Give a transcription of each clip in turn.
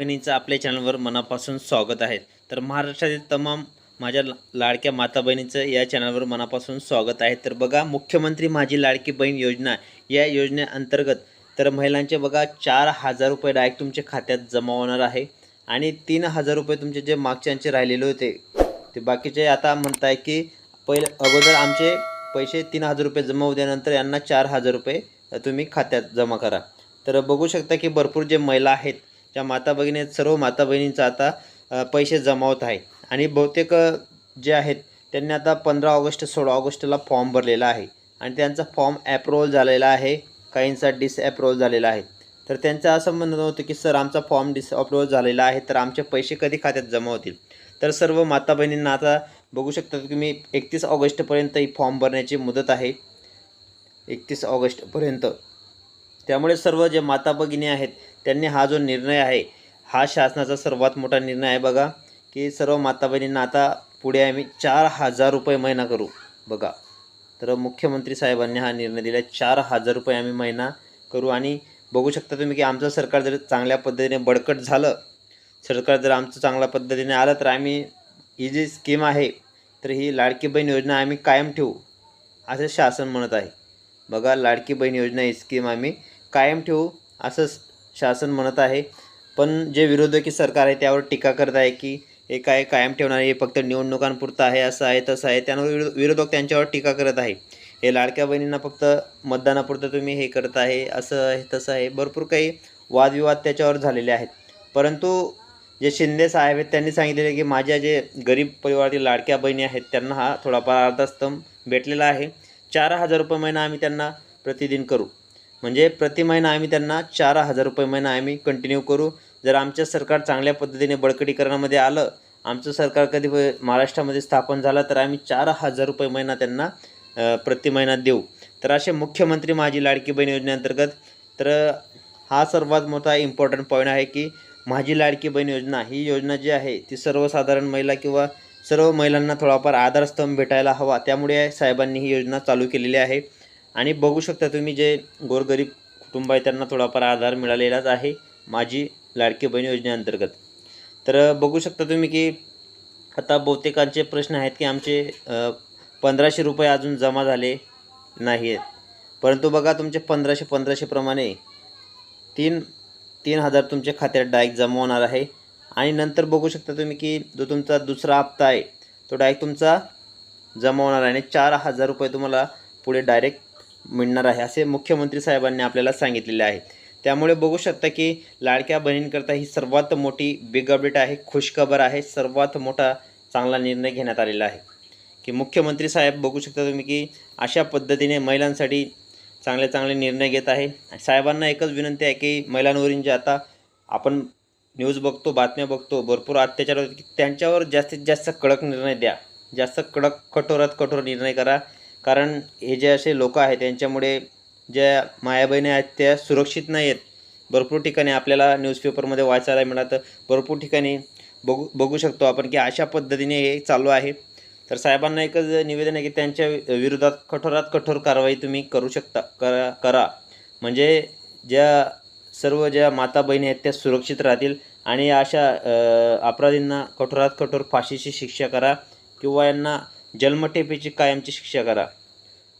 बहिणींचं आपल्या चॅनलवर मनापासून स्वागत आहे. तर महाराष्ट्रातील तमाम माझ्या लाडक्या माता बहिणींचं या चॅनलवर मनापासून स्वागत आहे. तर बघा मुख्यमंत्री माझी लाडकी बहीण योजना या योजनेअंतर्गत तर महिलांचे बघा चार हजार रुपये डायरेक्ट तुमच्या खात्यात जमा होणार आहे आणि तीन हजार रुपये तुमचे जे मागच्यांचे राहिलेले होते ते बाकीचे आता म्हणताय की पहिले अगोदर आमचे पैसे तीन हजार रुपये जमा होत्यानंतर यांना चार हजार रुपये तुम्ही खात्यात जमा करा. तर बघू शकता की भरपूर जे महिला आहेत ज्या माता भगिनी सर्व माता बहिणींचा आता पैसे जमा होत आहे. आणि बहुतेक जे आहेत त्यांनी आता पंधरा ऑगस्ट सोळा ऑगस्टला फॉर्म भरलेला आहे. आणि त्यांचा फॉर्म ॲप्रुव्हल झालेला आहे. काहींचा डिसॲप्रुव्हल झालेला आहे. तर त्यांचं असं म्हणणं होतं की सर आमचा फॉर्म डिसअप्रुव्हल झालेला आहे तर आमचे पैसे कधी खात्यात जमा होतील? तर सर्व माता बहिणींना आता बघू शकता तुम्ही एकतीस ऑगस्टपर्यंत ही फॉर्म भरण्याची मुदत आहे. एकतीस ऑगस्टपर्यंत. त्यामुळे सर्व जे माता भगिनी आहेत त्यांनी हा जो निर्णय आहे हा शासनाचा सर्वात मोठा निर्णय आहे बघा की सर्व माता बहिणींना आता पुढे आम्ही चार हजार रुपये महिना करू बघा. तर मुख्यमंत्री साहेबांनी हा निर्णय दिला चार हजार रुपये आम्ही महिना करू. आणि बघू शकता तुम्ही की आमचं सरकार जर चांगल्या पद्धतीने बडकट झालं सरकार जर आमचं चांगल्या पद्धतीने आलं तर आम्ही ही जी स्कीम आहे तर ही लाडकी बहीण योजना आम्ही कायम ठेवू असं शासन म्हणत आहे. बघा लाडकी बहीण योजना ही स्कीम आम्ही कायम ठेवू असं शासन म्हणत आहे. पण जे विरोधकी सरकार आहे त्यावर टीका करत आहे की हे काय कायम ठेवणार आहे हे फक्त निवडणुकांपुरतं आहे असं आहे तसं आहे. त्यावर विरोधक त्यांच्यावर टीका करत आहे. हे लाडक्या बहिणींना फक्त मतदानापुरतं तुम्ही हे करत आहे असं आहे तसं आहे. भरपूर काही वादविवाद त्याच्यावर झालेले आहेत. परंतु जे शिंदे साहेब आहेत त्यांनी सांगितलेले की माझ्या जे गरीब परिवारातील लाडक्या बहिणी आहेत त्यांना हा थोडाफार अर्धास्तंभ भेटलेला आहे. चार हजार रुपये महिना आम्ही त्यांना प्रतिदिन करू. म्हणजे प्रति महिना आम्ही त्यांना चार हजार रुपये महिना आम्ही कंटिन्यू करू. जर आमचं सरकार चांगल्या पद्धतीने बळकटीकरणामध्ये आलं आमचं सरकार कधी महाराष्ट्रामध्ये स्थापन झालं तर आम्ही चार हजार रुपये महिना त्यांना प्रति महिना देऊ. तर असे मुख्यमंत्री माझी लाडकी बहीण योजनेअंतर्गत तर हा सर्वात मोठा इम्पॉर्टंट पॉईंट आहे की माझी लाडकी बहीण योजना ही योजना जी आहे ती सर्वसाधारण महिला किंवा सर्व महिलांना थोडाफार आधारस्तंभ भेटायला हवा. त्यामुळे साहेबांनी ही योजना चालू केलेली आहे. आणि बघू शकता तुम्ही जे गोरगरीब कुटुंब आहे त्यांना थोडाफार आधार मिळालेलाच आहे माझी लाडकी बहीण योजनेअंतर्गत. तर बघू शकता तुम्ही की आता बहुतेकांचे प्रश्न आहेत की आमचे पंधराशे रुपये अजून जमा झाले नाही आहेत परंतु बघा तुमचे पंधराशे पंधराशेप्रमाणे तीन तीन हजार तुमच्या खात्यात डायरेक्ट जमा होणार आहे. आणि नंतर बघू शकता तुम्ही की जो तुमचा दुसरा हप्ता आहे तो डायरेक्ट तुमचा जमा होणार आहे आणि चार हजार रुपये तुम्हाला पुढे डायरेक्ट मिळणार आहे असे मुख्यमंत्री साहेबांनी आपल्याला सांगितलेले आहे. त्यामुळे बघू शकता की लाडक्या बहिणींकरता ही सर्वात मोठी बिग अपडेट आहे खुशखबर आहे सर्वात मोठा चांगला निर्णय घेण्यात आलेला आहे. की मुख्यमंत्री साहेब बघू शकता तुम्ही की अशा पद्धतीने महिलांसाठी चांगले चांगले निर्णय घेत आहे. साहेबांना एकच विनंती आहे की महिलांवरील जे आता आपण न्यूज बघतो बातम्या बघतो भरपूर अत्याचार होतात की त्यांच्यावर जास्तीत जास्त कडक निर्णय द्या. जास्त कडक कठोरात कठोर निर्णय करा. कारण हे जे असे लोक आहेत त्यांच्यामुळे ज्या मायाबहिणी आहेत त्या सुरक्षित नाही आहेत. भरपूर ठिकाणी आपल्याला न्यूजपेपरमध्ये वाचायला मिळतं भरपूर ठिकाणी बघू बघू शकतो आपण की अशा पद्धतीने हे चालू आहे. तर साहेबांना एकच निवेदन आहे की त्यांच्या विरोधात कठोरात कठोर कारवाई तुम्ही करू शकता करा करा. म्हणजे ज्या सर्व ज्या माता बहिणी आहेत त्या सुरक्षित राहतील आणि अशा अपराधींना कठोरात कठोर फाशीची शिक्षा करा किंवा यांना जन्मठेपेची कायमची शिक्षा करा.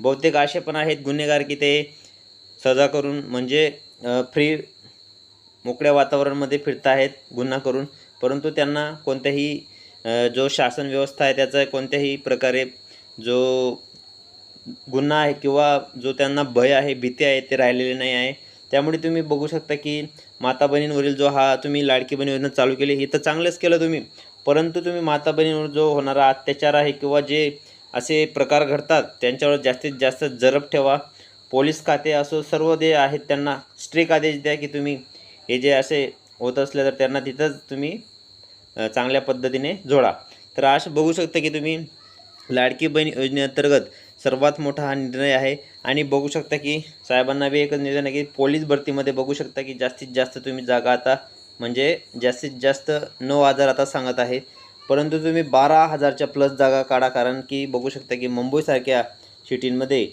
बहुतेक असे पण आहेत गुन्हेगार की ते सजा करून म्हणजे फ्री मोकळ्या वातावरणामध्ये फिरत आहेत गुन्हा करून. परंतु त्यांना कोणत्याही जो शासन व्यवस्था आहे त्याचा कोणत्याही प्रकारे जो गुन्हा आहे किंवा जो त्यांना भय आहे भीती आहे ते राहिलेले नाही आहे. त्यामुळे तुम्ही बघू शकता की माता बहिणींवरील जो हा तुम्ही लाडकी बहीण योजना चालू केली हे तर चांगलंच केलं तुम्ही. परंतु तुम्ही माता बहिणीवर जो होणारा अत्याचार आहे किंवा जे असे प्रकार घडतात त्यांच्यावर जास्तीत जास्त जरब ठेवा. पोलीस खाते असो सर्व जे आहेत त्यांना स्ट्रिक आदेश द्या की तुम्ही हे जे असे होत असले तर त्यांना तिथंच तुम्ही चांगल्या पद्धतीने जोडा. तर असं बघू शकता की तुम्ही लाडकी बहीण योजनेअंतर्गत सर्वात मोठा हा निर्णय आहे. आणि बघू शकता की साहेबांना बी एकच निर्णय की पोलीस भरतीमध्ये बघू शकता की जास्तीत जास्त तुम्ही जागा आता म्हणजे जास्तीत जास्त नऊ हजार आता सांगत आहे. परंतु तुम्ही बारा हजारच्या प्लस जागा काढा कारण की बघू शकता की मुंबईसारख्या सिटींमध्ये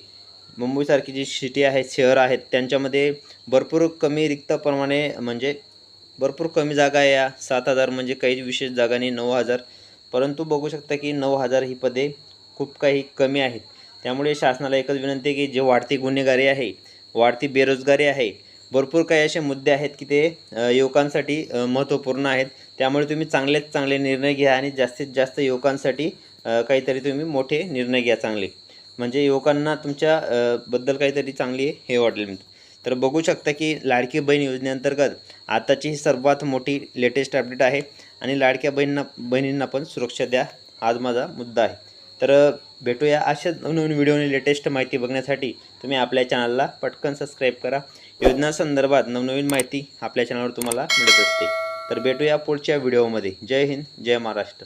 मुंबईसारखी जी सिटी आहेत शहर आहेत त्यांच्यामध्ये भरपूर कमी रिक्त प्रमाणे म्हणजे भरपूर कमी जागा आहे या. सात हजार म्हणजे काही विशेष जागा नाही नऊ हजार. परंतु बघू शकता की नऊ हजार ही पदे खूप काही कमी आहेत. त्यामुळे शासनाला एकच विनंती आहे की जे वाढती गुन्हेगारी आहे वाढती बेरोजगारी आहे भरपूर काही असे मुद्दे आहेत की ते युवकांसाठी महत्त्वपूर्ण आहेत. त्यामुळे तुम्ही चांगलेच चांगले निर्णय घ्या आणि जास्तीत जास्त युवकांसाठी काहीतरी तुम्ही मोठे निर्णय घ्या चांगले. म्हणजे युवकांना तुमच्या बद्दल काहीतरी चांगली हे वाटेल. तर बघू शकता की लाडकी बहीण योजनेअंतर्गत आताची ही सर्वात मोठी लेटेस्ट अपडेट आहे आणि लाडक्या बहिणींना बहिणींना पण सुरक्षा द्या. आज माझा मुद्दा आहे. तर भेटूया अशाच नवनवीन व्हिडिओने लेटेस्ट माहिती बघण्यासाठी. तुम्ही आपल्या चॅनलला पटकन सबस्क्राईब करा. योजनासंदर्भात नवनवीन माहिती आपल्या चॅनलवर तुम्हाला मिळत असते. तर भेटूया पुढच्या व्हिडिओमध्ये जय हिंद जय महाराष्ट्र.